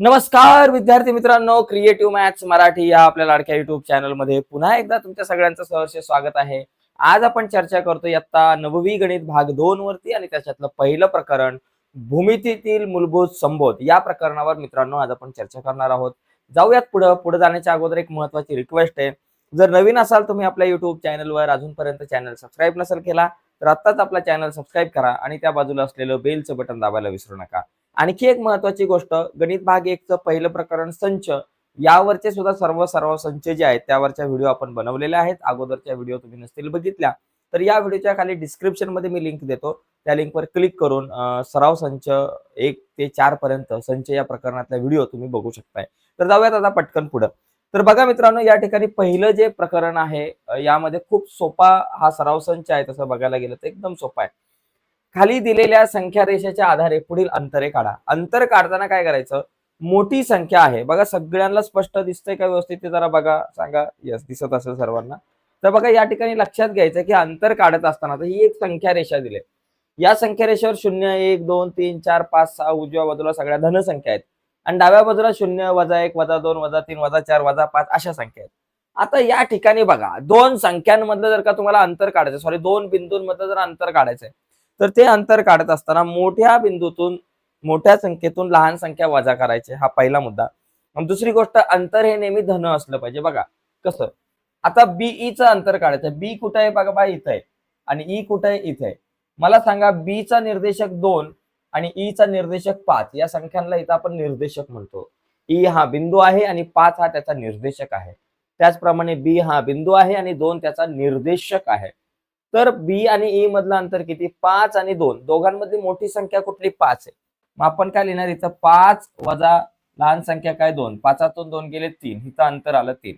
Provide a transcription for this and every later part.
नमस्कार विद्यार्थी मित्रांनो क्रिएटिव्ह मॅथ्स मराठी या आपल्या लाडक्या युट्यूब चॅनलमध्ये पुन्हा एकदा तुमच्या सगळ्यांचं सहर्ष स्वागत आहे. आज आपण चर्चा करतो इयत्ता नववी गणित भाग दोन वरती आणि त्याच्यातलं पहिलं प्रकरण भूमितीतील मूलभूत संबोध. या प्रकरणावर मित्रांनो आज आपण चर्चा करणार आहोत. जाऊयात पुढं. पुढे जाण्याच्या अगोदर एक महत्वाची रिक्वेस्ट आहे. जर नवीन असाल तुम्ही आपल्या युट्यूब चॅनलवर अजूनपर्यंत चॅनल सबस्क्राईब नसेल केला तर आत्ताच आपला चॅनल सबस्क्राईब करा आणि त्या बाजूला असलेलं बेलचं बटन दाबायला विसरू नका. आणखी एक महत्वाची गोष्ट गणित भाग एकचं पहिलं प्रकरण संच. यावरचे सुद्धा सर्व सर्व संच जे आहेत त्यावरच्या व्हिडिओ आपण बनवलेले आहेत. अगोदरच्या व्हिडिओ तुम्ही नसतील बघितल्या. तर या व्हिडिओच्या खाली डिस्क्रिप्शनमध्ये मी लिंक देतो. त्या लिंकवर क्लिक करून सराव संच एक ते चार पर्यंत संच या प्रकरणातला व्हिडिओ तुम्ही बघू शकताय. तर जाऊयात आता पटकन पुढं. तर बघा मित्रांनो या ठिकाणी पहिलं जे प्रकरण आहे यामध्ये खूप सोपा हा सराव संच आहे. तसं बघायला गेलं तर एकदम सोपा आहे. खाली दिलेल्या संख्या रेषेच्या आधारे पुढील अंतरे काढा. अंतर काढताना काय करायचं? मोठी संख्या आहे. बघा सगळ्यांना स्पष्ट दिसतंय का व्यवस्थित ते जरा बघा. सांगा. यस दिसत असेल सर्वांना. तर बघा या ठिकाणी लक्षात घ्यायचं की अंतर काढत असताना तर ही एक संख्या रेषा दिली. या संख्या रेषेवर शून्य एक दोन तीन चार पाच सहा उजव्या बाजूला सगळ्या धनसंख्या आहेत. आणि डाव्या बाजूला शून्य वजा एक वजा दोन वजा तीन वजा चार वजा पाच अशा संख्या आहेत. आता या ठिकाणी बघा दोन संख्यांमधलं जर का तुम्हाला अंतर काढायचं सॉरी दोन बिंदूंमधलं जर अंतर काढायचंय तर ते अंतर काढत असताना मोठ्या बिंदूतून मोठ्या संख्येतून लहान संख्या वजा करायची हा पहिला मुद्दा. दुसरी गोष्ट अंतर हे नेहमी धन असलं पाहिजे. बघा कसं? आता बी चं अंतर काढायचं. बी कुठं आहे? बघा बा इथं आहे. आणि ई कुठं आहे? इथे आहे. मला सांगा बी चा निर्देशक दोन आणि ई चा निर्देशक पाच या संख्यांना इथं आपण निर्देशक म्हणतो. ई हा बिंदू आहे आणि पाच हा त्याचा निर्देशक आहे. त्याचप्रमाणे बी हा बिंदू आहे आणि दोन त्याचा निर्देशक आहे. तर बी आणि ई मधलं अंतर किती? पाच आणि दोन. दोघांमधली मोठी संख्या कुठली? पाच आहे. मग आपण काय लिहिणार? इथं पाच वजा लहान संख्या काय? दोन. पाचातून दोन गेले तीन. इथं अंतर आलं तीन.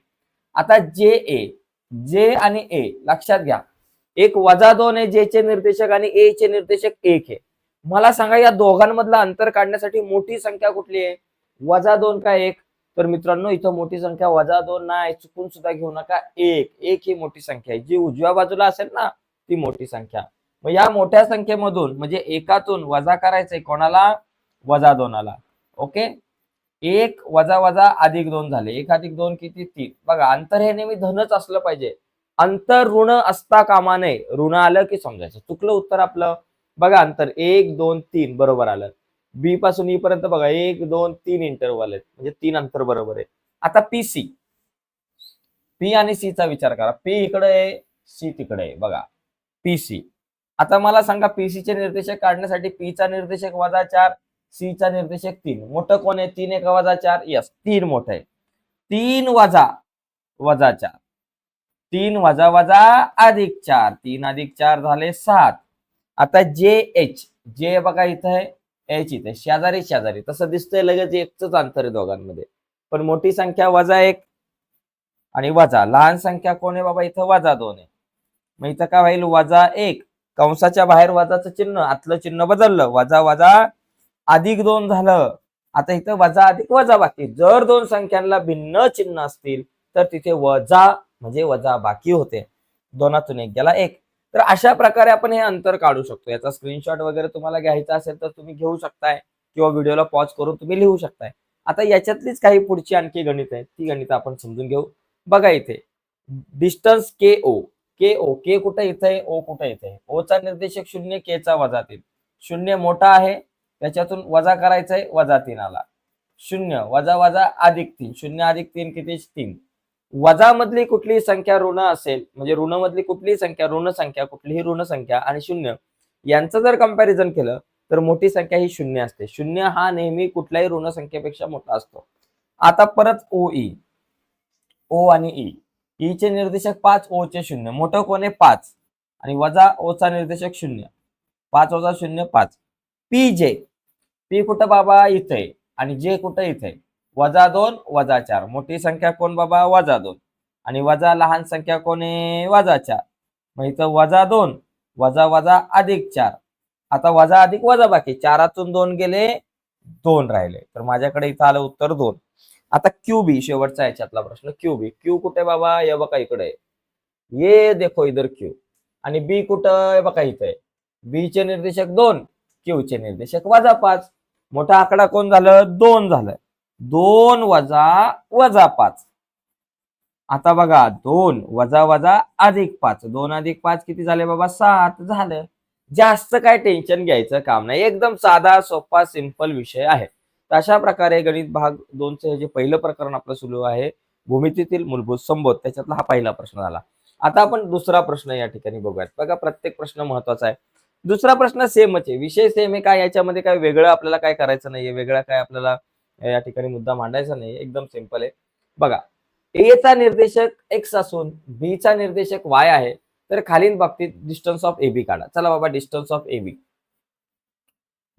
आता जे ए जे आणि ए लक्षात घ्या. एक वजा दोन आहे जे चे निर्देशक आणि ए चे निर्देशक एक आहे. मला सांगा या दोघांमधलं अंतर काढण्यासाठी मोठी संख्या कुठली आहे? वजा दोन का एक? तर मित्रांनो इथं मोठी संख्या वजा दोन नाही. चुकून सुद्धा घेऊ नका. एक. एक ही मोठी संख्या आहे. जी उजव्या बाजूला असेल ना ती मोठी संख्या. मग या मोठ्या संख्येमधून म्हणजे एकातून वजा करायचंय कोणाला? वजा दोनाला. ओके? एक वजा वजा अधिक दोन झाले. एक अधिक दोन किती? तीन. बघा अंतर हे नेहमी धनच असलं पाहिजे. अंतर ऋण असता कामा नये. ऋण आलं की समजायचं. चुकलं उत्तर आपलं. बघा अंतर एक दोन तीन बरोबर आलं. बी पासून ई पर्यंत बघा एक दोन तीन इंटरवल आहेत. म्हणजे तीन अंतर बरोबर आहे. आता पी सी पी आणि सी चा विचार करा. पी इकडे आहे सी तिकडे आहे. बघा. पी सी आता मला सांगा पीसी चे निर्देशक काढण्यासाठी पी चा निर्देशक वजा चार सी चा निर्देशक तीन. मोठं कोण आहे? तीन एक वजा चार यस तीन मोठं आहे. तीन वजा वजा चार. तीन वजा वजा अधिक चार. तीन अधिक चार झाले सात. आता जे एच जे बघा इथं आहे एच इथे शेजारी शेजारी. तसं दिसतंय लगेच एकच अंतर आहे दोघांमध्ये. पण मोठी संख्या वजा एक आणि वजा. लहान संख्या कोण आहे बाबा? इथं वजा दोन आहे. मग इथं काय होईल? वजा एक. कंसाच्या बाहेर वजाचं चिन्ह आतलं चिन्ह बदललं. वजा वजा अधिक दोन झालं. आता इथं वजा अधिक वजा बाकी. जर दोन संख्यांना भिन्न चिन्ह असतील तर तिथे वजा म्हणजे वजा बाकी होते. दोनातून एक गेला एक. तर अशा प्रकारे आपण हे अंतर काढू शकतो. याचा स्क्रीनशॉट वगैरे तुम्हाला घ्यायचा असेल तर तुम्ही घेऊ शकताय. किंवा व्हिडिओला पॉज करून तुम्ही लिहू शकताय. आता याच्यातलीच काही पुढची आणखी गणित आहेत. ती गणित आपण समजून घेऊ. बघा इथे. डिस्टन्स के ओ के ओ के कुठं इथं आहे ओ कुठं इथं आहे ओ चा निर्देशक शून्य के चा वजा तीन. शून्य मोठा आहे त्याच्यातून वजा करायचा आहे वजा तीन आला. शून्य वजा वजा अधिक तीन. शून्य अधिक तीन किती? तीन. वजा मधली कुठलीही संख्या ऋण असेल म्हणजे ऋण मधली कुठलीही संख्या ऋण संख्या कुठलीही ऋण संख्या आणि शून्य यांचं जर कंपॅरिझन केलं तर मोठी संख्या ही शून्य असते. शून्य हा नेहमी कुठल्याही ऋण संख्येपेक्षा मोठा असतो. आता परत ओ ई ओ आणि ई ई चे निर्देशक पाच ओ चे शून्य. मोठं कोण आहे? पाच. आणि वजा ओ चा निर्देशक शून्य. पाच वजा शून्य पाच. पी जे पी कुठं बाबा? इथे. आहे आणि जे कुठं? इथे. वजा दोन वजा चार. मोठी संख्या कोण बाबा? वजा दोन. आणि वजा लहान संख्या कोण आहे? वजा चार. मग इथं वजा दोन वजा वजा अधिक चार. आता वजा अधिक वजा बाकी. चारातून दोन गेले दोन राहिले. तर माझ्याकडे इथं आलं उत्तर दोन. आता क्यू बी शेवटचा याच्यातला प्रश्न क्यू बी क्यू कुठे बाबा? हे बघा इकडे. ये देखो इधर क्यू. आणि बी कुठं? आहे बघा इथे. बी चे निर्देशक दोन क्यू चे निर्देशक वजा पाच. मोठा आकडा कोण झालं? दोन झालं. दोन वजा वजा पाच. आता बघा दोन वजा वजा अधिक पाच. दोन अधिक पाच किती झाले बाबा? सात झालं. जास्त काय टेन्शन घ्यायचं काम नाही. एकदम साधा सोपा सिंपल विषय आहे. तर अशा प्रकारे गणित भाग दोनचं हे जे पहिलं प्रकरण आपलं सुरू आहे भूमितीतील मूलभूत संबोध त्याच्यातला हा पहिला प्रश्न झाला. आता आपण दुसरा प्रश्न या ठिकाणी बघूयात. बघा प्रत्येक प्रश्न महत्त्वाचा आहे. दुसरा प्रश्न सेमच आहे. विषय सेम आहे काय याच्यामध्ये काय वेगळं आपल्याला काय करायचं नाहीये? वेगळा काय आपल्याला या ठिकाणी मुद्दा मांडायचा नाही एकदम सिंपल आहे. बघा ए चा निर्देशक एक्स असून बी चा निर्देशक वाय आहे तर खालील बाबतीत डिस्टन्स ऑफ ए बी काढा. चला बाबा distance of A B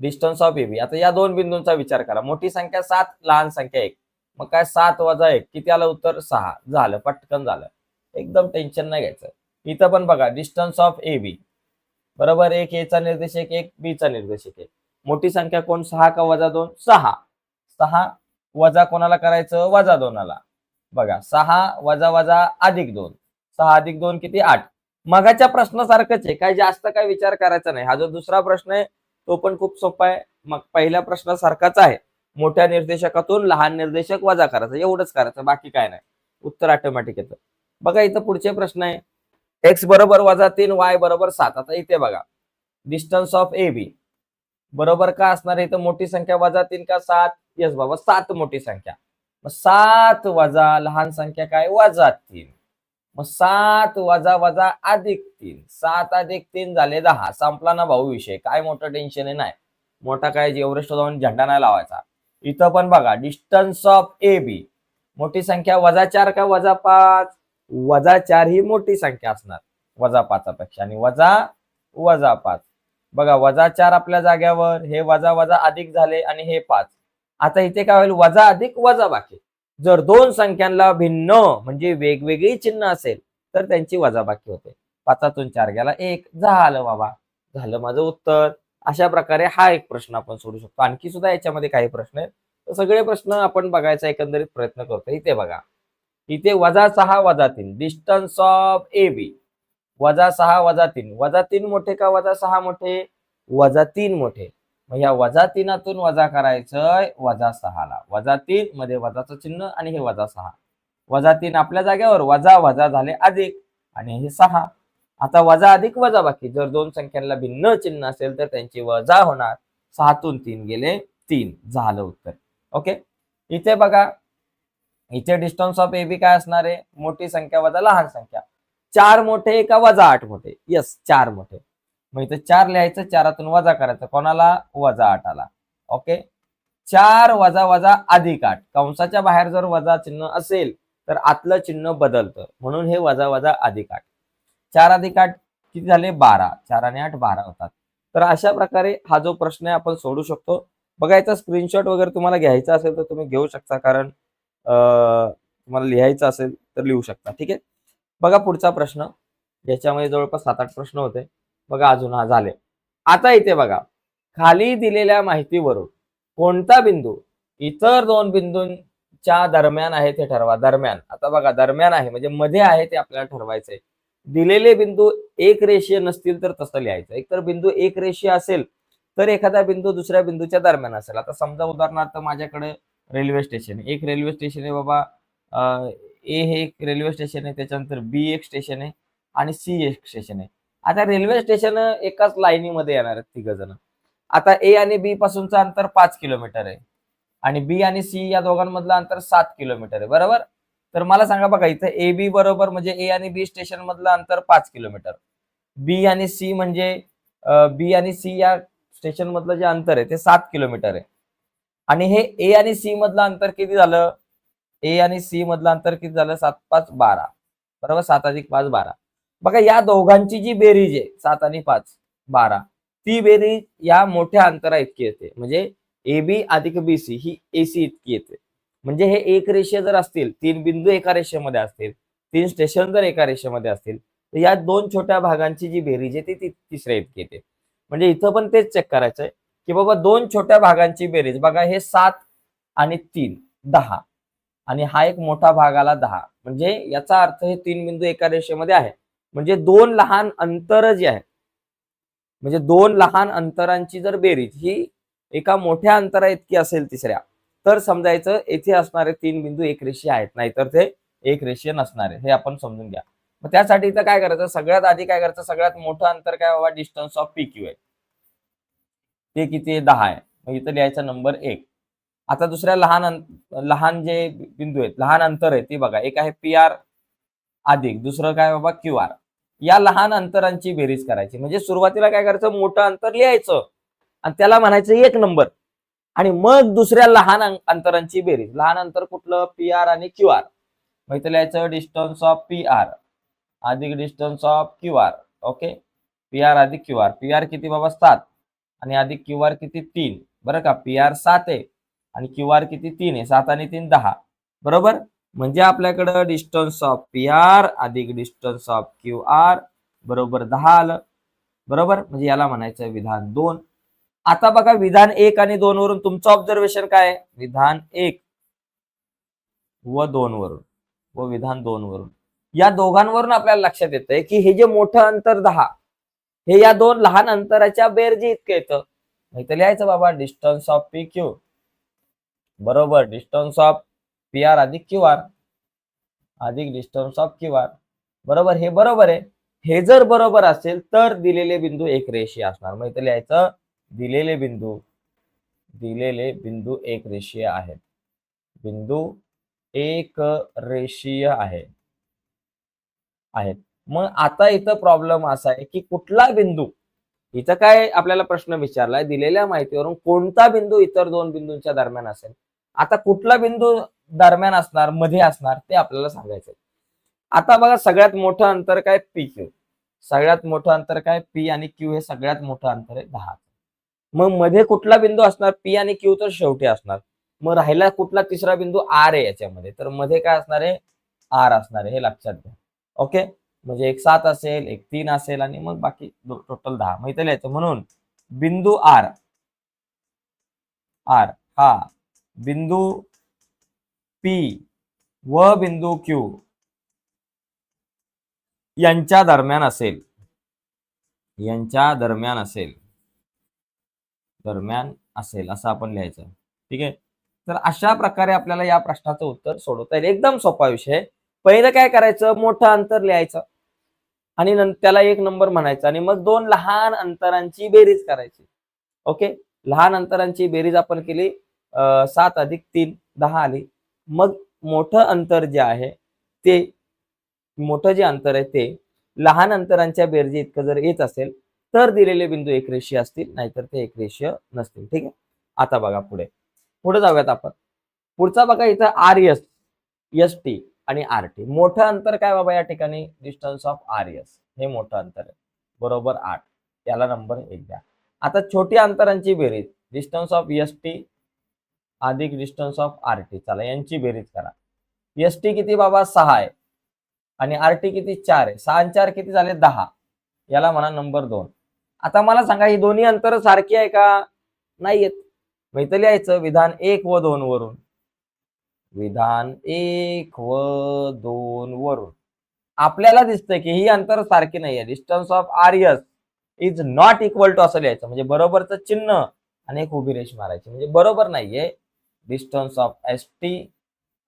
distance of A B आता या दोन बिंदूंचा विचार करा. मोठी संख्या सात लहान संख्या एक. मग काय सात वजा एक? किती आलं उत्तर? सहा. झालं पटकन झालं. एकदम टेन्शन नाही घ्यायचं. इथं पण बघा डिस्टन्स ऑफ ए बी बरोबर? एक ए चा निर्देशक एक बी चा निर्देशक एक. मोठी संख्या कोण? सहा का वजा दोन? सहा. सहा वजा कोणाला करायचं? वजा दोनाला. बघा सहा वजा वजा अधिक दोन. सहा अधिक दोन किती? आठ. मगाच्या प्रश्नासारखंच आहे. काय जास्त काय विचार करायचा नाही. हा जो दुसरा प्रश्न आहे तो पण खूप सोपा आहे. मग पहिल्या प्रश्नासारखाच आहे. मोठ्या निर्देशकातून लहान निर्देशक वजा करायचं. एवढंच करायचं. बाकी काय नाही. उत्तर ऑटोमॅटिक येतं. बघा इथं पुढचे प्रश्न आहे. एक्स बरोबर वजा तीन वाय बरोबर सात. आता इथे बघा. डिस्टन्स ऑफ ए बी बरोबर का असणार आहे? इथं मोठी संख्या वजा तीन का सात? येस बाबा सात मोठी संख्या. मग सात वजा लहान संख्या काय? वजा तीन. मग सात वजा वजा अधिक तीन. सात अधिक तीन झाले दहा. संपला ना भाऊ विषय. काय मोठं टेन्शन आहे नाही. मोठा काय एव्हरेस्ट जाऊन झेंडा नाही लावायचा. इथं पण बघा डिस्टन्स ऑफ ए बी मोठी संख्या वजा चार का वजा पाच? वजा चार ही मोठी संख्या असणार. वजा पाचापेक्षा. आणि वजा वजा पाच. बघा वजा चार आपल्या जाग्यावर. हे वजा वजा अधिक झाले आणि हे पाच. आता इथे काय होईल? वजा अधिक वजा बाकी. जर दोन संख्यांना भिन्न म्हणजे वेगवेगळी चिन्ह असेल तर त्यांची वजाबाकी होते. पाचातून चार गेला एक. झालं बाबा. झालं माझं उत्तर. अशा प्रकारे हा एक प्रश्न आपण सोडू शकतो. आणखी सुद्धा याच्यामध्ये काही प्रश्न आहेत. तर सगळे प्रश्न आपण बघायचा एकंदरीत प्रयत्न करतो. इथे बघा. इथे वजा सहा वजा तीन. डिस्टन्स ऑफ ए बी वजा सहा वजा तीन. वजा तीन मोठे का? वजा सहा मोठे? वजा तीन मोठे. मग या वजा तीनातून वजा करायचं वजा सहाला वजा तीन मध्ये वजाचं चिन्ह आणि हे वजा सहा. वजा तीन आपल्या जागेवर वजा वजा झाले अधिक आणि हे सहा. आता वजा अधिक वजा बाकी. जर दोन संख्यांना भिन्न चिन्ह असेल तर त्यांची वजा होणार. सहातून तीन गेले तीन. झालं उत्तर. ओके? इथे बघा. इथे डिस्टन्स ऑफ ए बी काय असणार आहे? मोठी संख्या वजा लहान संख्या. चार मोठे का वजा आठ मोठे? यस चार मोठे. मग इथं चार लिहायचं चारातून वजा करायचं. कोणाला? वजा आठ आला. ओके? चार वजा वजा अधिक आठ. कंसाच्या बाहेर जर वजा चिन्ह असेल तर आतलं चिन्ह बदलतं. म्हणून हे वजा वजा अधिक आठ. चार अधिक आठ किती झाले? बारा. चार आणि आठ बारा होतात. तर अशा प्रकारे हा जो प्रश्न आहे आपण सोडू शकतो. बघा याचा स्क्रीनशॉट वगैरे तुम्हाला घ्यायचा असेल तर तुम्ही घेऊ शकता. कारण तुम्हाला लिहायचं असेल तर लिहू शकता. ठीक आहे? बघा पुढचा प्रश्न. याच्यामध्ये जवळपास सात आठ प्रश्न होते. बघा अजून हा झाले. आता इथे बघा खाली दिलेल्या माहितीवरून कोणता बिंदू इतर दोन बिंदूंच्या दरम्यान आहे ते ठरवा. दरम्यान. आता बघा दरम्यान आहे म्हणजे मध्ये आहे ते आपल्याला ठरवायचंय. दिलेले बिंदू एक रेषीय नसतील तर तसं लिहायचं. एकतर बिंदू एक रेषीय असेल तर एखादा बिंदू दुसऱ्या बिंदूच्या दरम्यान असेल. आता समजा उदाहरणार्थ माझ्याकडे रेल्वे स्टेशन आहे. एक रेल्वे स्टेशन आहे बाबा ए हे एक रेल्वे स्टेशन आहे त्याच्यानंतर बी एक स्टेशन आहे आणि सी एक स्टेशन आहे. आता रेल्वे स्टेशन एकाच लाईनीमध्ये येणार आहेत तिघ जण. आता ए आणि बी पासूनचं अंतर पाच किलोमीटर आहे. आणि बी आणि सी या दोघांमधलं अंतर सात किलोमीटर आहे. बरोबर? तर मला सांगा बघा इथं ए बी बरोबर म्हणजे ए आणि बी स्टेशन मधलं अंतर पाच किलोमीटर. बी आणि सी म्हणजे बी आणि सी या स्टेशन मधलं जे अंतर आहे ते सात किलोमीटर आहे. आणि हे ए आणि सी मधलं अंतर किती झालं? ए आणि सी मधलं अंतर किती झालं? सात पाच बारा. बरोबर? सात अधिक पाच बारा. बघा या दोघांची जी बेरीज आहे सात आणि पाच बारा ती बेरीज या मोठ्या अंतरा इतकी येते. म्हणजे ए बी अधिक बी सी ही एसी इतकी येते. म्हणजे हे एक रेषे जर असतील तीन बिंदू एका रेषेमध्ये असतील तीन स्टेशन जर एका रेषेमध्ये असतील तर या दोन छोट्या भागांची जी बेरीज आहे ती तिसऱ्या इतकी येते. म्हणजे इथं पण तेच चेक करायचंय की बाबा दोन छोट्या भागांची बेरीज बघा हे सात आणि तीन दहा आणि हा एक मोठा भागाला दहा. म्हणजे याचा अर्थ हे तीन बिंदू एका रेषेमध्ये आहे. म्हणजे दोन लहान अंतर जे आहे म्हणजे दोन लहान अंतरांची जर बेरीज ही एका मोठ्या अंतरा इतकी असेल तिसऱ्या तर समजायचं येथे असणारे तीन बिंदू एक रेषीय आहेत नाहीतर ते एक रेषीय नसणारे हे आपण समजून घ्या. मग त्यासाठी इथं काय करायचं सगळ्यात आधी काय करायचं सगळ्यात मोठं अंतर काय बाबा डिस्टन्स ऑफ पी क्यू आहे. ते किती आहे? दहा आहे. मग इथं लिहायचा नंबर एक. आता दुसऱ्या लहान लहान जे बिंदू आहेत लहान अंतर आहे ते बघा एक आहे पी आर अधिक दुसरं काय बाबा क्यू आर या लहान अंतरांची बेरीज करायची. म्हणजे सुरुवातीला काय करायचं? मोठं अंतर लिहायचं. आणि त्याला म्हणायचं एक नंबर. आणि मग दुसऱ्या लहान अंतरांची बेरीज. लहान अंतर कुठलं? पी आर आणि क्यू आर मग इथं लिहायचं डिस्टन्स ऑफ पी आर अधिक distance of Q R okay P R अधिक क्यू आर पी आर किती बाबा? सात. आणि अधिक क्यू आर किती? तीन. बरं का? पी आर सात आहे. आणि क्यू आर किती? तीन आहे. सात आणि तीन दहा. बरोबर? म्हणजे आपल्याकडं डिस्टन्स ऑफ पी आर अधिक डिस्टन्स ऑफ क्यू आर बरोबर दहा आलं. बरोबर? म्हणजे याला म्हणायचं विधान दोन. आता बघा विधान एक आणि दोन वरून तुमचं ऑब्झर्वेशन काय विधान एक व दोन वरून व विधान दोन वरून. या दोघांवरून आपल्याला लक्षात येतंय की हे जे मोठं अंतर दहा हे या दोन लहान अंतराच्या बेरजी इतकं येतं. लिहायचं बाबा डिस्टन्स ऑफ पी क्यू बरोबर? डिस्टन्स ऑफ पी आर अधिक क्यू आर अधिक डिस्टन्स ऑफ क्यू आर बरोबर? हे बरोबर आहे. हे जर बरोबर असेल तर दिलेले बिंदू एक रेषीय असणार. मग इथं लिहायचं दिलेले बिंदू दिलेले बिंदू एक रेषीय आहेत. बिंदू एक रेषीय आहे. आहेत. मग आता इथं प्रॉब्लेम असा आहे की कुठला बिंदू इथं काय आपल्याला प्रश्न विचारलाय दिलेल्या माहितीवरून कोणता बिंदू इतर दोन बिंदूंच्या दरम्यान असेल? आता कुठला बिंदू दरम्यान असणार मध्ये असणार ते आपल्याला सांगायचं आता बघा सगळ्यात मोठं अंतर काय? पी क्यू सगळ्यात मोठं अंतर काय? पी आणि क्यू हे सगळ्यात मोठं अंतर आहे दहा. मग मध्ये कुठला बिंदू असणार? पी आणि क्यू तर शेवटी असणार. मग राहिला कुठला तिसरा बिंदू? आर आहे याच्यामध्ये. तर मध्ये काय असणार आहे? आर असणार आहे हे लक्षात घ्या. ओके म्हणजे एक सात असेल एक तीन असेल आणि मग बाकी टोटल दहा. मग इथे लिहायचं म्हणून बिंदू आर आर हा. बिंदू पी व बिंदू क्यू यांच्या दरम्यान असेल. यांच्या दरम्यान असेल. दरम्यान असेल असं आपण लिहायचं. ठीक आहे? तर अशा प्रकारे आपल्याला या प्रश्नाचं उत्तर सोडवता येईल. एकदम सोपा विषय. पहिलं काय करायचं? मोठं अंतर लिहायचं. आणि त्याला एक नंबर म्हणायचा. आणि मग दोन लहान अंतरांची बेरीज करायची. ओके? लहान अंतरांची बेरीज आपण केली. सात अधिक तीन दहा आली. मग मोठं अंतर जे आहे ते मोठं जे अंतर आहे ते लहान अंतरांच्या बेरजी इतकं जर येत असेल तर दिलेले बिंदू एक रेषीय असतील नाहीतर ते एक रेषीय नसतील. ठीक आहे? आता बघा पुढे. पुढे जाऊयात आपण. पुढचा बघा इथं आर एस एस टी आणि आर टी मोठं अंतर काय बाबा या ठिकाणी? डिस्टन्स ऑफ आर एस हे मोठं अंतर आहे. बरोबर आठ. याला नंबर एक द्या. आता छोटी अंतरांची बेरीज. डिस्टन्स ऑफ एस टी अधिक डिस्टन्स ऑफ आर टी चला यांची बेरीज करा. एस टी किती बाबा? सहा आहे. आणि आर टी किती? चार आहे. सहा चार किती झाले? दहा. याला म्हणा नंबर दोन. आता मला सांगा ही दोन्ही अंतर सारखी आहे का? नाही आहेत मग इथं लिहायचं विधान एक व दोन वरून. विधान एक व दोन वरून. आपल्याला दिसतंय की ही अंतर सारखी नाही आहे. Distance of R S is not equal to असं लिहायचं. म्हणजे बरोबरचं चिन्ह आणि एक उभी रेष मारायची. म्हणजे बरोबर नाहीये. डिस्टन्स ऑफ एस टी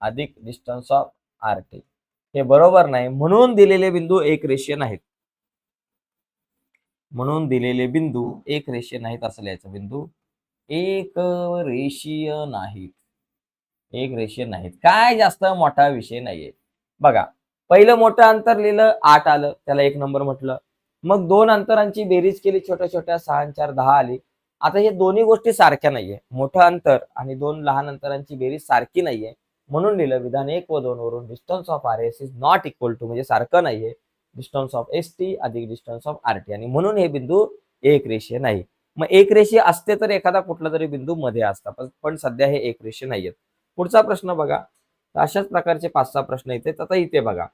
अधिक डिस्टन्स ऑफ आर टी हे बरोबर नाही. म्हणून दिलेले बिंदू एक रेषीय नाहीत. म्हणून दिलेले बिंदू एक रेषीय नाहीत असं लिहायचं बिंदू. एक रेषीय नाहीत. एक रेषीय नाहीत. काय जास्त मोठा विषय नाहीये. बघा पहिलं मोठं अंतर लिहिलं आठ आलं त्याला एक नंबर म्हटलं. मग दोन अंतरांची बेरीज केली छोट्या छोट्या सहा चार दहा आली. आता हे दोन्ही गोष्टी सारख्या नाहीये. मोठं अंतर आणि दोन लहान अंतरांची बेरीज सारखी नाहीये. म्हणून लिहिलं विधान एक व दोन वरून distance of R S is not equal to म्हणजे सारखं नाहीये. डिस्टन्स ऑफ एस टी अधिक डिस्टन्स ऑफ आर टी आणि म्हणून हे बिंदू एक रेषीय नाही. मग एक रेषीय असते तर एखादा कुठला तरी बिंदू मध्ये असता पण- सध्या हे एक रेषीय नाहीयेत. पुढचा प्रश्न बघा. अशाच प्रकारचे पाच सहा प्रश्न इथे आता इथे बघा.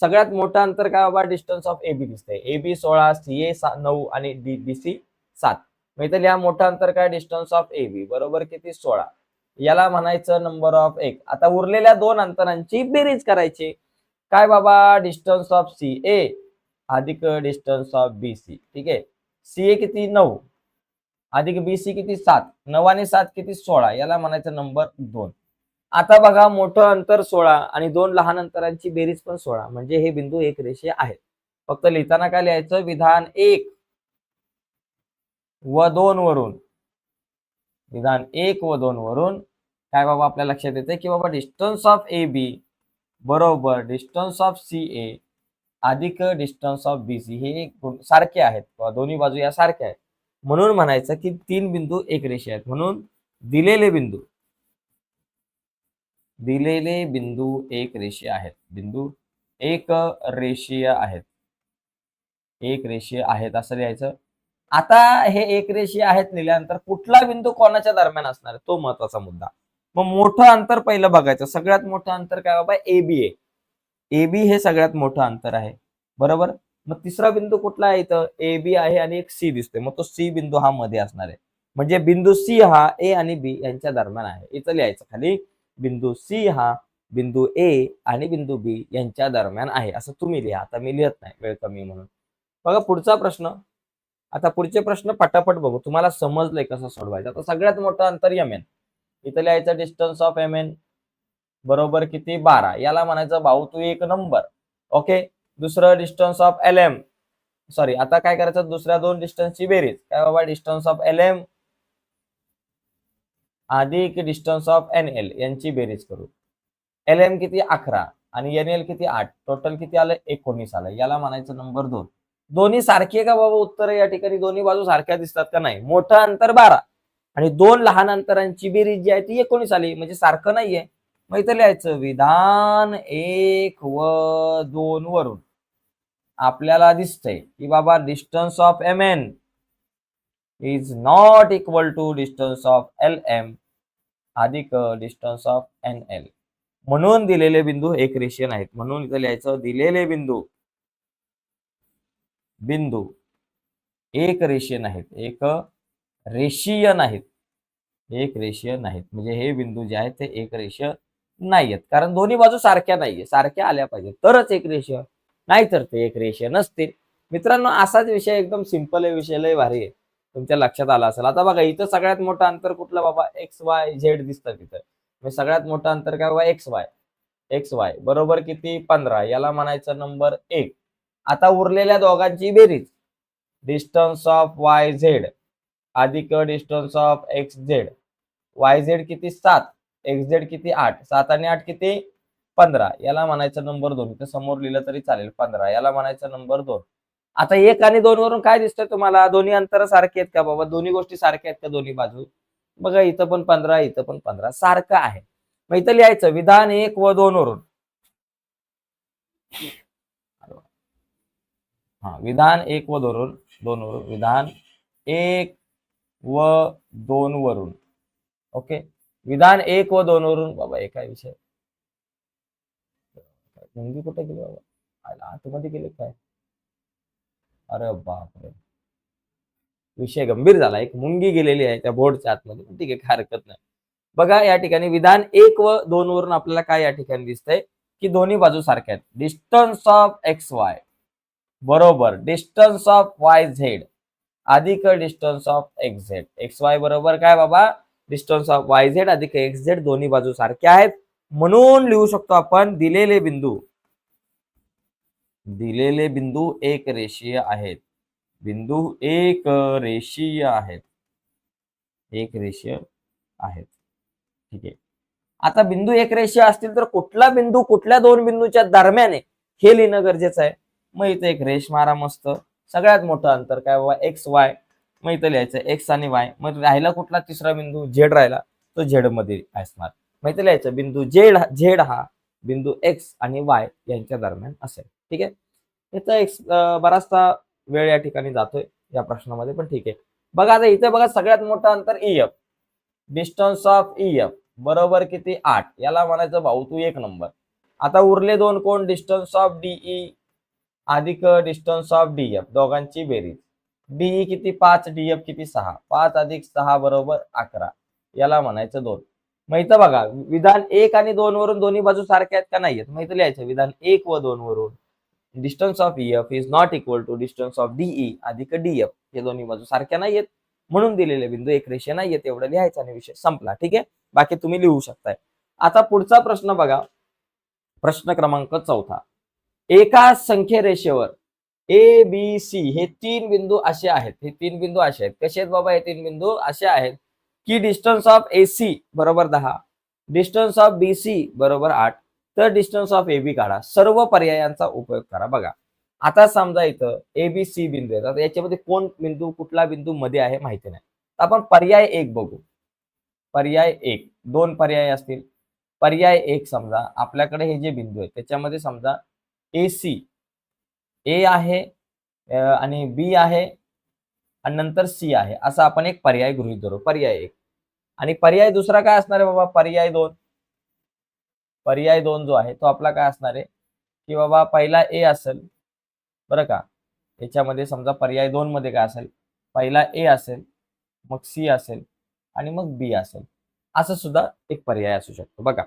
सगळ्यात मोठं अंतर काय बाबा? डिस्टन्स ऑफ ए बी दिसतंय. ए बी सोळा सी ए नऊ आणि डी बी सी सात. मग इथे लिहा मोठं अंतर काय? डिस्टन्स ऑफ ए बी बरोबर किती? सोळा. याला म्हणायचं नंबर ऑफ एक. आता उरलेल्या दोन अंतरांची बेरीज करायची. काय बाबा? डिस्टन्स ऑफ सी ए अधिक डिस्टन्स ऑफ बी सी ठीक आहे? सी ए किती? नऊ. अधिक बी सी किती? सात. नऊ आणि सात किती? सोळा. याला म्हणायचं नंबर दोन. आता बघा मोठं अंतर सोळा आणि दोन लहान अंतरांची बेरीज पण सोळा. म्हणजे हे बिंदू एक रेषे आहेत. फक्त लिहिताना काय लिहायचं? विधान एक. व दोन वरून. विधान एक व दोन वरून. काय बाबा आपल्या लक्षात येते की बाबा डिस्टन्स ऑफ ए बी बरोबर डिस्टन्स ऑफ सी ए अधिक डिस्टन्स ऑफ बी सी हे सारखे आहेत. दोन्ही बाजू या सारख्या आहेत. म्हणून म्हणायचं की तीन बिंदू एक रेषे आहेत. म्हणून दिलेले बिंदू. दिलेले बिंदू एक रेषीय आहेत. बिंदू एक रेषीय आहेत. एक रेषीय आहेत असं लिहायचं. आता हे एक रेषीय आहेत लिहिल्यानंतर कुठला बिंदू कोणाच्या दरम्यान असणार तो महत्त्वाचा मुद्दा. मग मोठं अंतर पहिलं बघायचं. सगळ्यात मोठं अंतर काय बाबा? एबीए एबी हे सगळ्यात मोठं अंतर आहे. बरोबर? मग तिसरा बिंदू कुठला आहे इथं? ए बी आहे आणि एक सी दिसतोय. मग तो सी बिंदू हा मध्ये असणार आहे. म्हणजे बिंदू सी हा ए आणि बी यांच्या दरम्यान आहे. इथं लिहायचं खाली. बिंदू सी हा बिंदू ए आणि बिंदू बी यांच्या दरम्यान आहे. असं तुम्ही लिहा. आता मी लिहत नाही. वेळ कमी म्हणून. बघा पुढचा प्रश्न. आता पुढचे प्रश्न पटापट बघू. तुम्हाला समजलंय कसं सोडवायचं. आता सगळ्यात मोठं अंतर एम एन इथं लिहायचं डिस्टन्स ऑफ एम एन बरोबर किती? बारा. याला म्हणायचं भाऊ तू एक नंबर ओके दुसरं distance of L M sorry आता काय करायचं? दुसऱ्या दोन डिस्टन्सची बेरीज. काय बाबा? डिस्टन्स ऑफ एल एम अधिक डिस्टन्स ऑफ एन एल यांची बेरीज करू. एल एम किती? अकरा. आणि एन एल किती? आठ. टोटल किती आलं? एकोणीस आलं. याला म्हणायचं नंबर दोन. दोन्ही सारखी का बाबा उत्तर? या ठिकाणी दोन्ही बाजू सारख्या दिसतात का नाही? मोठं अंतर बारा. आणि दोन लहान अंतरांची बेरीज जी आहे ती एकोणीस आली. म्हणजे सारखं नाहीये. मग इथं लिहायचं विधान एक व दोन वरून. आपल्याला दिसतंय की बाबा distance of M N is not equal to distance of L M अधिक डिस्टन्स ऑफ एन एल म्हणून दिलेले बिंदू एक रेशियन आहेत म्हणून इथं लिहायचं दिलेले बिंदू बिंदू. एक रेषीय नाहीत. एक रेषीय नाहीत. एक रेषीय नाहीत. म्हणजे हे बिंदू जे आहेत ते एक रेषीय नाहीयेत. कारण दोन्ही बाजू सारख्या नाहीये सारख्या आल्या पाहिजे तरच एक रेषीय. नाहीतर ते एक रेषीय नसतील. मित्रांनो असाच विषय एकदम सिंपल आहे. विषय लय भारी आहे. तुमच्या लक्षात आला असेल. आता बघा इथं सगळ्यात मोठं अंतर कुठलं बाबा? एक्स वाय झेड दिसतं तिथं. म्हणजे सगळ्यात मोठं अंतर काय? बाबा एक्स वाय एक्स वाय बरोबर किती? पंधरा. याला म्हणायचं नंबर एक. आता उरलेल्या दोघांची बेरीज. डिस्टन्स ऑफ वाय झेड अधिक distance of X Z Y Z किती? सात. एक्स झेड किती? आठ. सात आणि आठ किती? पंधरा. याला म्हणायचं नंबर दोन. इथं समोर लिहिलं तरी चालेल. पंधरा. याला म्हणायचं नंबर दोन. आता एक आणि दोन वरून काय दिसतंय तुम्हाला? दोन्ही अंतर सारखे आहेत का बाबा? दोन्ही गोष्टी सारख्या आहेत का दोन्ही बाजू? बघा इथं पण पंधरा इथं पण पंधरा. सारखं आहे. मग इथं लिहायचं. विधान एक व दोन वरून. हा विधान एक व दोन दोन वरून विधान एक व दोन वरून. ओके? विधान एक व दोन वरून बाबा एका विषय? मुंगी कुठे गेली बाबा? आतमध्ये गेले काय? अरे बापरे. विषय गंभीर झाला. एक मुंगी गेलेली आहे त्या बोर्डच्या आतमध्ये. ठीक आहे काय हरकत नाही. बघा या ठिकाणी विधान एक व दोन वरून आपल्याला काय या ठिकाणी दिसतंय? की दोन्ही बाजू सारख्या आहेत. डिस्टन्स ऑफ एक्स वाय बरोबर. डिस्टन्स ऑफ वाय झेड अधिक distance of X Z X Y बरोबर काय बाबा? डिस्टन्स ऑफ वाय झेड अधिक एक्स झेड दोन्ही बाजू सारखे आहेत. म्हणून लिहू शकतो आपण दिलेले बिंदू. दिलेले बिंदू एक रेषीय आहेत. बिंदू एक रेषीय आहेत. एक रेषीय आहेत. ठीक आहे. आता बिंदू एक रेषीय असतील तर कुठला बिंदू कुठल्या दोन बिंदूच्या दरम्यान आहे हे लिहिणं गरजेचं आहे. मग इथे एक रेश मारा मस्त. सगळ्यात मोठं अंतर काय बाबा? एक्स वाय मग इथं लिहायचं. एक्स आणि वाय मग राहिला कुठला तिसरा बिंदू? झेड राहिला. तो झेडमध्ये असणार. मग इथं लिहायचं. बिंदू झेड झेड हा बिंदू एक्स आणि वाय यांच्या दरम्यान असेल. ठीक आहे? इथं एक्स बराचसा वेळ या ठिकाणी जातोय या प्रश्नामध्ये पण ठीक आहे. बघा आता इथे बघा सगळ्यात मोठं अंतर E F distance of E F बरोबर किती? आठ. याला म्हणायचं भाऊ तू एक नंबर. आता उरले दोन कोण? डिस्टन्स ऑफ डीई अधिक डिस्टन्स ऑफ डी एफ दोघांची बेरीज. डीई किती? पाच. डी एफ किती? सहा. पाच अधिक सहा बरोबर अकरा. याला म्हणायचं दोन. मग इथं बघा विधान एक आणि दोन वरून दोन्ही बाजू सारख्या आहेत का नाही आहेत मग इथं लिहायचं विधान एक व दोन वरून distance of F is not equal to distance of D E अधिक डीएफ हे दोन्ही बाजू सारख्या नाही आहेत म्हणून दिलेले बिंदू एक रेषे नाहीयेत. एवढं लिहायचं आणि विषय संपला. ठीक आहे? बाकी तुम्ही लिहू शकताय. आता पुढचा प्रश्न बघा. प्रश्न क्रमांक चौथा. एका संख्यरेषेवर ए बी सी हे तीन बिंदू असे आहेत. हे तीन बिंदू असे आहेत. कसे आहेत बाबा हे तीन बिंदू असे आहेत की डिस्टन्स ऑफ ए सी बरोबर दहा डिस्टन्स ऑफ बी सी बरोबर आठ. तर डिस्टन्स ऑफ ए बी काढा. सर्व पर्यायांचा उपयोग करा. बघा. आता समजा इथं ए बी सी बिंदू आहेत. आता याच्यामध्ये कोण बिंदू कुठला बिंदू मध्ये आहे माहिती नाही. आपण पर्याय एक बघू. पर्याय एक. दोन पर्याय असतील. पर्याय एक समजा. आपल्याकडे हे जे बिंदू आहेत त्याच्यामध्ये समजा ए सी ए आहे आणि बी आहे आणि नंतर सी आहे. असा आपण एक पर्याय गृहीत धरू. पर्याय एक. आणि पर्याय दुसरा काय असणार आहे बाबा? पर्याय दोन. पर्याय दोन जो आहे तो आपला काय असणार आहे? की बाबा पहिला ए असेल बरं का? याच्यामध्ये समजा पर्याय दोन मध्ये काय असेल? पहिला ए असेल मग सी असेल आणि मग बी असेल. असं सुद्धा एक पर्याय असू शकतो. बघा.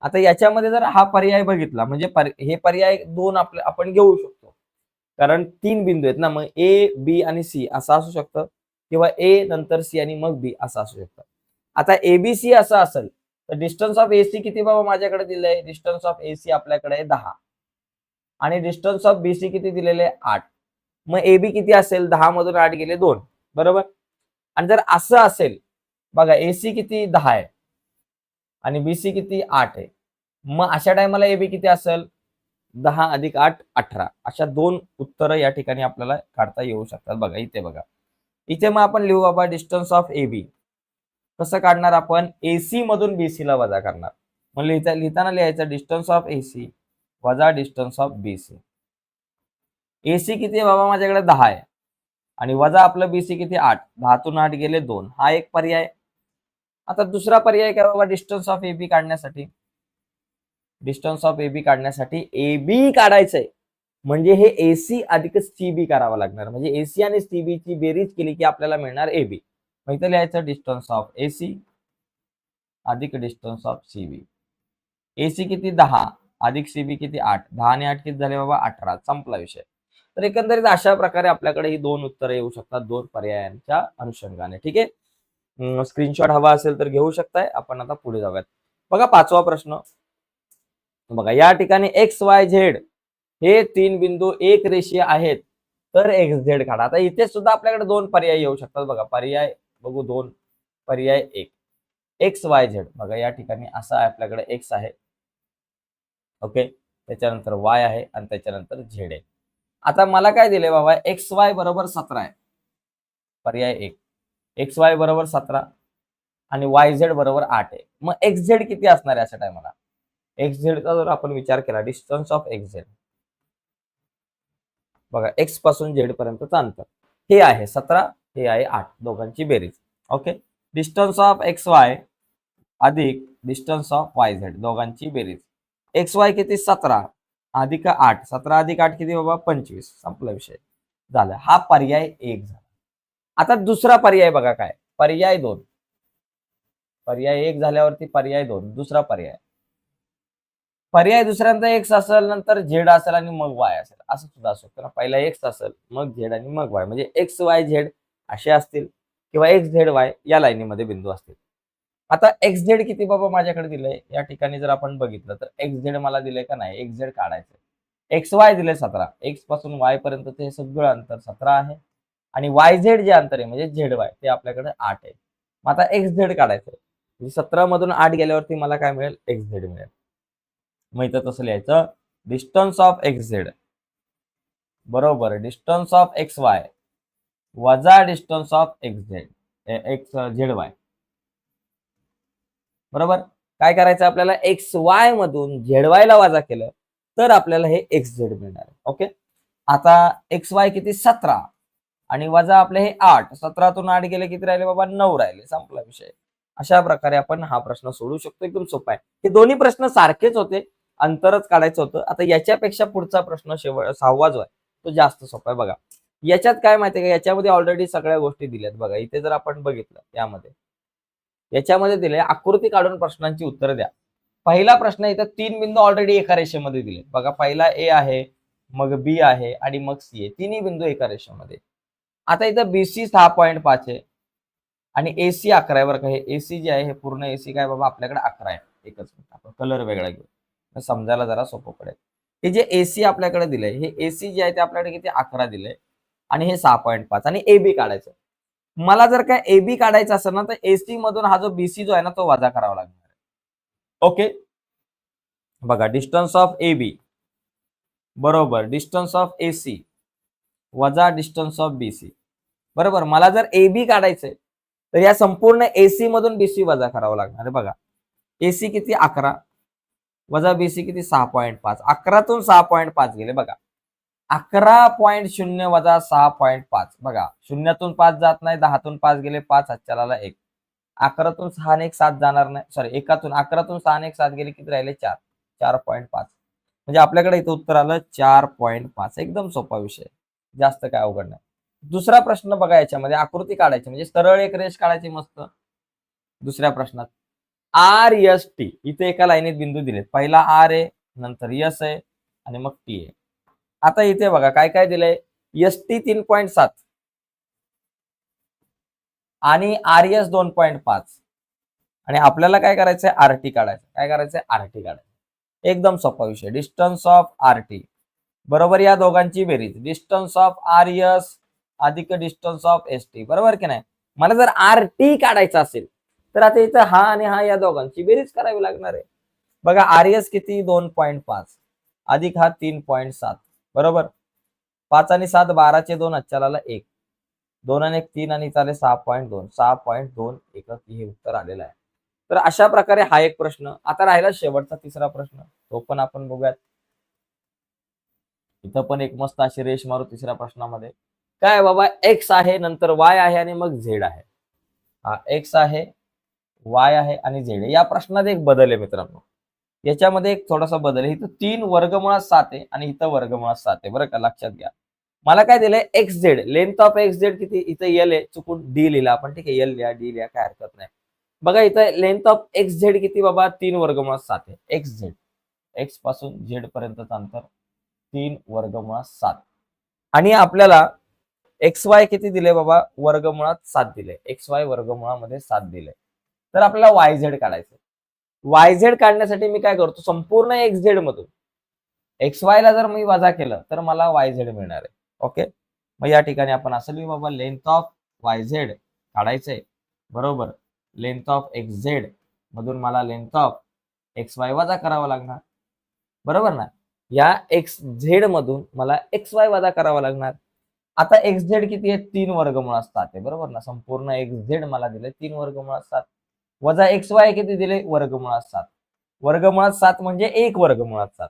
आता याच्यामध्ये जर हा पर्याय बघितला म्हणजे पर- हे पर्याय दोन आपले आपण घेऊ शकतो. कारण तीन बिंदू आहेत ना मग ए बी आणि सी असं असू शकतं किंवा ए नंतर सी आणि मग बी असं असू शकतं. आता एबीसी असं असेल तर डिस्टन्स ऑफ एसी किती बाबा माझ्याकडे दिलंय? डिस्टन्स ऑफ एसी आपल्याकडे आहे दहा. आणि डिस्टन्स ऑफ बीसी किती दिलेले? आहे? आठ. मग एबी किती असेल? दहा मधून आठ गेले दोन. बरोबर? आणि जर असं असेल बघा एसी किती? दहा आहे. आणि बीसी किती? आठ आहे. मग अशा टायमाला एबी किती असेल? दहा अधिक आठ अठरा. अशा दोन उत्तरं या ठिकाणी आपल्याला काढता येऊ शकतात. बघा इथे बघा. इथे मग आपण लिहू बाबा डिस्टन्स ऑफ ए बी कसं काढणार आपण? एसी मधून बीसी ला वजा करणार. मग लिहिता लिहिताना लिहायचं डिस्टन्स ऑफ एसी वजा distance of B C A C किती आहे बाबा? माझ्याकडे दहा आहे. आणि वजा आपलं बीसी किती? आठ. दहातून आठ गेले दोन. हा एक पर्याय आता दुसरा पर्याय काय बाबा? डिस्टन्स ऑफ ए बी काढण्यासाठी. डिस्टन्स ऑफ ए बी काढण्यासाठी ए बी काढायचंय. म्हणजे हे एसी अधिक सी बी करावं लागणार. म्हणजे एसी आणि सी बी ची बेरीज केली की आपल्याला मिळणार ए बी मग इथं लिहायचं डिस्टन्स ऑफ एसी अधिक distance of C B A C किती? दहा. अधिक सी बी किती? आठ. दहा आणि आठ किती झाले बाबा? अठरा. संपला विषय. तर एकंदरीत अशा प्रकारे आपल्याकडे ही दोन उत्तरं येऊ शकतात दोन पर्यायांच्या अनुषंगाने. ठीक आहे? स्क्रीनशॉट हवा असेल तर घेऊ शकताय. आपण आता पुढे जाऊयात. बघा पाचवा प्रश्न. बघा या ठिकाणी एक्स वाय झेड हे तीन बिंदू एक रेषीय आहेत. तर एक्स झेड काढा. आता इथे सुद्धा आपल्याकडे दोन पर्याय येऊ शकतात. बघा पर्याय बघू दोन. पर्याय एक. एक्स वाय झेड बघा या ठिकाणी असा आहे आपल्याकडे एक्स आहे. ओके? त्याच्यानंतर वाय आहे आणि त्याच्यानंतर झेड आहे. आता मला काय दिले बाबा? एक्स वाय बरोबर सतरा आहे. पर्याय एक. एक्स वाय बरोबर सतरा आणि वाय झेड बरोबर आठ आहे. मग एक्स झेड किती असणार आहे अशा टायमाला एक्स झेडचा जर आपण विचार केला डिस्टन्स ऑफ एक्स झेड बघा एक्सपासून झेड पर्यंतचं अंतर हे आहे सतरा हे आहे आठ दोघांची बेरीज. Okay distance of X Y अधिक डिस्टन्स ऑफ वाय झेड दोघांची बेरीज. एक्स वाय किती? सतरा. अधिक आठ. सतरा अधिक आठ किती बाबा? पंचवीस. संपला विषय. झाला. हा पर्याय एक झाला. आता दुसरा पर्याय बघा काय. पर्याय दोन. पर्याय एक झाल्यावरती पर्याय दोन. दुसरा पर्याय. पर्याय दुसऱ्यांदा एक्स असेल नंतर झेड असेल आणि मग वाय असेल. असं सुद्धा असू शकतं. ना पहिला एक्स असेल मग झेड आणि मग वाय. म्हणजे एक्स वाय झेड असे असतील किंवा एक्स झेड वाय या लाईनीमध्ये बिंदू असतील. आता एक्स झेड किती बाबा माझ्याकडे दिलंय? या ठिकाणी जर आपण बघितलं तर एक्स झेड मला दिलंय का नाही? एक्स झेड काढायचं एक्स वाय दिलंय सतरा. एक्सपासून वाय पर्यंत हे सगळं अंतर सतरा आहे. आणि वाय झेड जे अंतर आहे म्हणजे झेड वाय ते आपल्याकडे आठ आहे. मग आता एक्स झेड काढायचं म्हणजे सतरा मधून आठ गेल्यावरती मला काय मिळेल? एक्स झेड मिळेल. मग इथं तसं लिहायचं डिस्टन्स ऑफ एक्स झेड बरोबर डिस्टन्स ऑफ एक्स वाय वजा distance of X Z X Z Y. बरोबर? काय करायचं आपल्याला? एक्स वाय मधून झेड वाय ला वजा केलं तर आपल्याला हे एक्स झेड मिळणार ओके? आता एक्स वाय किती? सतरा. आणि वजा आपले हे आठ. सतरातून आठ गेले किती राहिले बाबा? नऊ राहिले. संपला विषय. अशा प्रकारे आपण हा प्रश्न सोडू शकतो. एकदम सोपा आहे. हे दोन्ही प्रश्न सारखेच होते. अंतरच काढायचं होतं. आता याच्यापेक्षा पुढचा प्रश्न शेवट सहावा जो आहे तो जास्त सोपा आहे. बघा याच्यात काय माहितीये का? याच्यामध्ये ऑलरेडी सगळ्या गोष्टी दिल्यात बघा. इथे जर आपण बघितलं त्यामध्ये याच्यामध्ये दिले आकृती काढून प्रश्नांची उत्तरं द्या. पहिला प्रश्न इथं तीन बिंदू ऑलरेडी एका रेषेमध्ये दिले बघा पहिला ए आहे मग बी आहे आणि मग सी आहे. तिन्ही बिंदू एका रेषेमध्ये. आता इथं बीसी सहा पॉईंट पाच आहे. आणि एसी अकरा आहे बरं का. हे एसी जे आहे हे पूर्ण एसी काय बाबा? आपल्याकडे अकरा आहे. एकच मिनिट. आपण कलर वेगळा घेऊ. समजायला जरा सोपं पडेल. हे जे एसी आपल्याकडे दिलंय हे एसी जे आहे ते आपल्याकडे किती? अकरा दिलंय. आणि हे सहा पॉईंट पाच. आणि ए बी काढायचं. मला जर काय ए बी काढायचं असेल ना तर एसी मधून हा जो बीसी जो आहे ना तो वजा करावा लागणार आहे. ओके बघा डिस्टन्स ऑफ ए बी बरोबर. डिस्टन्स ऑफ ए सी वजा डिस्टन्स ऑफ बी सी बरोबर? मला जर ए बी काढायचंय तर या संपूर्ण एसी मधून बीसी वजा करावं लागणार आहे बघा. एसी किती? अकरा. वजा बीसी किती? सहा पॉईंट पाच. अकरातून सहा पॉईंट पाच गेले बघा. अकरा पॉईंट शून्य वजा सहा पॉईंट पाच. बघा शून्यातून पाच जात नाही दहातून पाच गेले पाच हातच्याला एक. अकरातून सहा आणि एक सात जाणार नाही. सॉरी एकातून अकरातून सहा आणि एक सात गेले किती राहिले? चार. चार पॉईंट पाच. म्हणजे आपल्याकडे इथं उत्तर आलं चार पॉईंट पाच. एकदम सोपा विषय. जास्त काय अवघड नाही. दुसरा प्रश्न बघा याच्यामध्ये आकृती काढायची म्हणजे सरळ एक रेष काढायची मस्त. दुसऱ्या प्रश्नात आर एस टी इथे एका लाईनीत बिंदू दिलेत. पहिला आर आहे नंतर यस आहे आणि मग टी आहे आता इथे बघा काय काय दिलंय? एस टी तीन पॉईंट सात. आणि आर एस दोन पॉईंट पाच. आणि आपल्याला काय करायचंय? आर टी काढायचं काय करायचंय? आर टी काढायचं एकदम सोपा विषय. डिस्टन्स ऑफ आर टी बरोबर या दोघांची बेरीज. डिस्टन्स ऑफ आर एस अधिक डिस्टन्स ऑफ एस टी बरोबर की नाही? मला जर आर टी काढायचं असेल तर आता इथं हा आणि हा या दोघांची बेरीज करावी लागणार आहे. बघा आर एस किती? दोन पॉईंट पाच. अधिक हा तीन पॉईंट सात. बरोबर? पाच आणि सात बाराचे दोन अच्चाला एक. दोन आणि एक तीन आणि चाले सहा पॉईंट दोन. सहा पॉईंट दोन एकक हे उत्तर आलेलं आहे. तर अशा प्रकारे हा एक प्रश्न. आता राहिला शेवटचा तिसरा प्रश्न. तो पण आपण बघूयात. इथं पण एक मस्त अशी रेष मारू तिसऱ्या प्रश्नामध्ये. काय बाबा एक्स आहे नंतर वाय आहे आणि मग झेड आहे. हा एक्स आहे वाय आहे आणि झेड आहे. या प्रश्नात एक बदल आहे मित्रांनो. याच्यामध्ये एक थोडासा बदल आहे. इथं तीन वर्गमुळात सात आहे आणि इथं वर्गमुळात सात आहे. बरं का लक्षात घ्या. मला काय दिलंय? X Z length of X Z किती? इथं एल आहे. चुकून डी लिहिला. आपण ठीक आहे एल लिहा डी लिहा काय हरकत नाही. बघा इथं लेंथ ऑफ एक्स झेड किती बाबा? तीन वर्गमुळात सात आहे. एक्स झेड एक्सपासून झेड पर्यंतचं अंतर. तीन वर्गमुळात सात. आणि आपल्याला एक्स वाय किती दिले बाबा? वर्गमुळात सात दिले. एक्स वाय वर्गमुळामध्ये सात दिले. तर आपल्याला वाय झेड काढायचं वाय झेड काढण्यासाठी मी काय करतो? संपूर्ण एक्स झेड मधून एक्स वाय ला जर मी वजा केलं तर मला वाय झेड मिळणार आहे. ओके? मग या ठिकाणी आपण असं लिहू बाबा लेंथ ऑफ वाय झेड काढायचंय बरोबर? लेंथ ऑफ एक्स झेड मधून मला लेंथ ऑफ एक्स वाय वजा करावा लागणार. बरोबर ना? या एक्स झेड मधून मला एक्स वाय वजा करावा लागणार. आता एक्स झेड किती आहे? तीन वर्गमूळ असतात आहे. बरोबर ना? संपूर्ण एक्स झेड मला दिले तीन वर्गमूळ असतात वजा एक्स वाय किती दिले? वर्गमुळात सात. वर्गमुळात सात म्हणजे एक वर्गमुळात सात.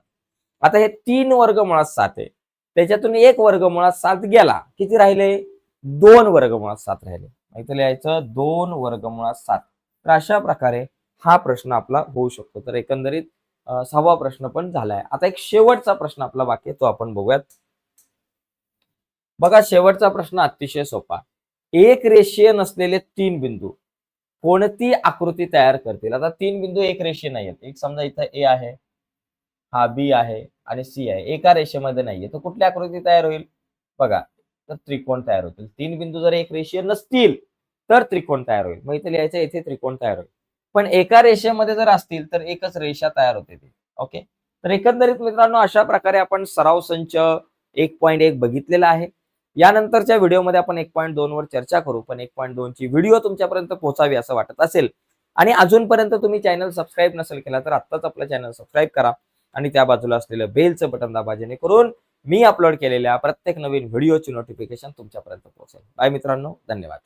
आता हे तीन वर्गमुळात सात आहे. त्याच्यातून एक वर्गमुळात सात गेला. किती राहिले? दोन वर्गमुळात सात राहिले. इथं लिहायचं दोन वर्गमुळात सात. तर अशा प्रकारे हा प्रश्न आपला होऊ शकतो. तर एकंदरीत सहावा प्रश्न पण झालाय. आता एक शेवटचा प्रश्न आपला बाकी तो आपण बघूयात. बघा शेवटचा प्रश्न अतिशय सोपा. एक रेषीय नसलेले तीन बिंदू कोणती आकृती तयार करतील? आता तीन बिंदू एक रेषीय नाही आहेत एक समजा इथं ए आहे हा बी आहे आणि सी आहे. एका रेषेमध्ये नाहीये. तर कुठली आकृती तयार होईल? बघा तर त्रिकोण तयार होतील. तीन बिंदू जर एक रेषीय नसतील तर त्रिकोण तयार होईल. मग इथे लिहायचं इथे त्रिकोण तयार होईल. पण एका रेषेमध्ये जर असतील तर एकच रेषा तयार होते ती. ओके तर एकंदरीत मित्रांनो अशा प्रकारे आपण सराव संच एक पॉईंट एक बघितलेला आहे. यानंतरच्या व्हिडिओमध्ये आपण एक पॉईंट दोन वर चर्चा करू पण एक पॉईंट दोन ची व्हिडिओ तुमच्यापर्यंत पोहोचावी असं वाटत असेल. आणि अजूनपर्यंत तुम्ही चॅनल सबस्क्राईब नसेल केला तर आत्ताच आपलं चॅनल सबस्क्राईब करा. आणि त्या बाजूला असलेलं बेलचं बटन दाबा जेणेकरून मी अपलोड केलेल्या प्रत्येक नवीन व्हिडिओची नोटिफिकेशन तुमच्यापर्यंत पोहोचेल. बाय मित्रांनो धन्यवाद.